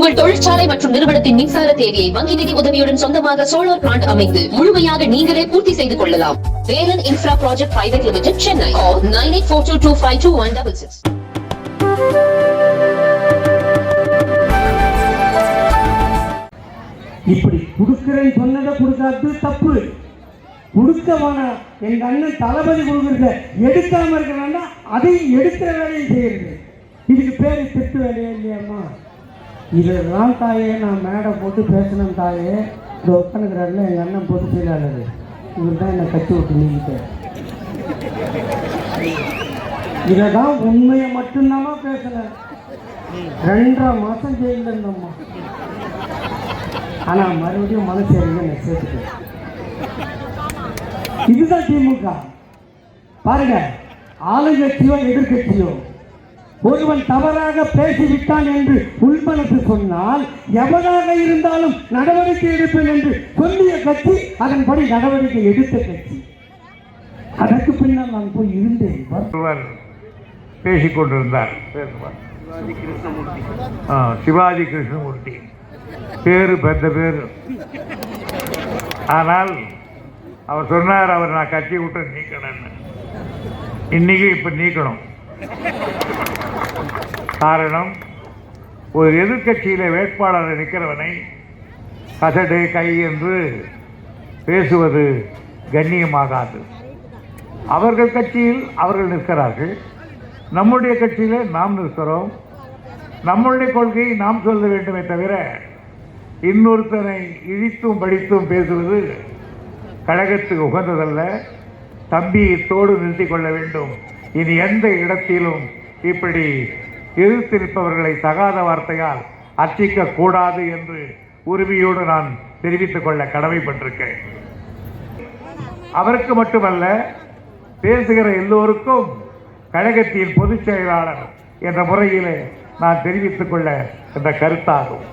உங்கள் தொழிற்சாலை மற்றும் நிறுவனத்தின் மின்சார தேவையை வங்கி நிதி உதவியுடன் சொந்தமாக சோலார் பிளான்ட் அமைத்து முழுமையாக நீங்களே பூர்த்தி செய்து கொள்ளலாம். Velan infra project private limited Chennai nine eight four two two five two one double six இப்படி கொடுக்கிறேன்னு சொன்னதை கொடுக்காது தப்பு. கொடுக்க வேணாம் எங்க அண்ணன் தளபதி கொடுக்குறத எடுக்காம இருக்கிறான்னா அதையும் எடுக்கிற வேலையும் செய்யறது. இதுக்கு பேரு திட்டு வேலையா இல்லையாம்மா? இதெல்லாம் தாயே நான் மேடை போட்டு பேசினேன் தாயே. இந்த உட்காந்துக்கிறாருல எங்கள் அண்ணன் பொதுச் செயலாளர் இவர் தான் என்னை கட்டி விட்டு நீங்கிட்டார் இதை தான் உண்மையை மட்டும்தாம்மா பேசினேன். ரெண்டரை மாதம் ஜெயிலில் இருந்தோம்மா. ஆனால் மறுபடியும் மனசு இறங்கி நான் சேர்த்துட்டேன். இதுதான் திமுக. பாருங்க ஆளுங்கட்சியோ எதிர்கட்சியோ ஒருவன் தவறாக பேசிவிட்டான் என்று உள்மனத்து சொன்னால் எவனாக இருந்தாலும் நடவடிக்கை எடுப்பேன் என்று சொல்லிய கட்சி அதன்படி நடவடிக்கை எடுத்த கட்சி. அதற்கு பின்னால் நான் போய் இருந்தேன். ஒருவர் பேசிக் கொண்டிருந்தார். சிவாஜி கிருஷ்ணமூர்த்தி. பேரு பெத்த பேரு. ஆனால் அவர் சொன்னார் அவர் நான் கட்சி விட்டு நீக்கணும்னு. இன்னைக்கு இப்ப நீக்கணும். காரணம் ஒரு எதிர்கட்சியில் வேட்பாளர் நிற்கிறவனை கசடு கை என்று பேசுவது கண்ணியமாகாது. அவர்கள் கட்சியில் அவர்கள் நிற்கிறார்கள். நம்முடைய கட்சியில் நாம் நிற்கிறோம். நம்முடைய கொள்கையை நாம் சொல்ல வேண்டுமே தவிர இன்னொருத்தனை இழித்தும் படித்தும் பேசுவது கழகத்துக்கு உகந்ததல்ல. தம்பி தோடு நிறுத்திக் கொள்ள வேண்டும். இனி எந்த இடத்திலும் இப்படி எதிர்த்திருப்பவர்களை தகாத வார்த்தையால் அர்ச்சிக்க கூடாது என்று உரிமையோடு நான் தெரிவித்துக் கொள்ள கடமைப்பட்டிருக்கேன். அவருக்கு மட்டுமல்ல பேசுகிற எல்லோருக்கும் கழகத்தின் பொதுச் செயலாளர் என்ற முறையிலே நான் தெரிவித்துக் கொள்ள இந்த கருத்தாகும்.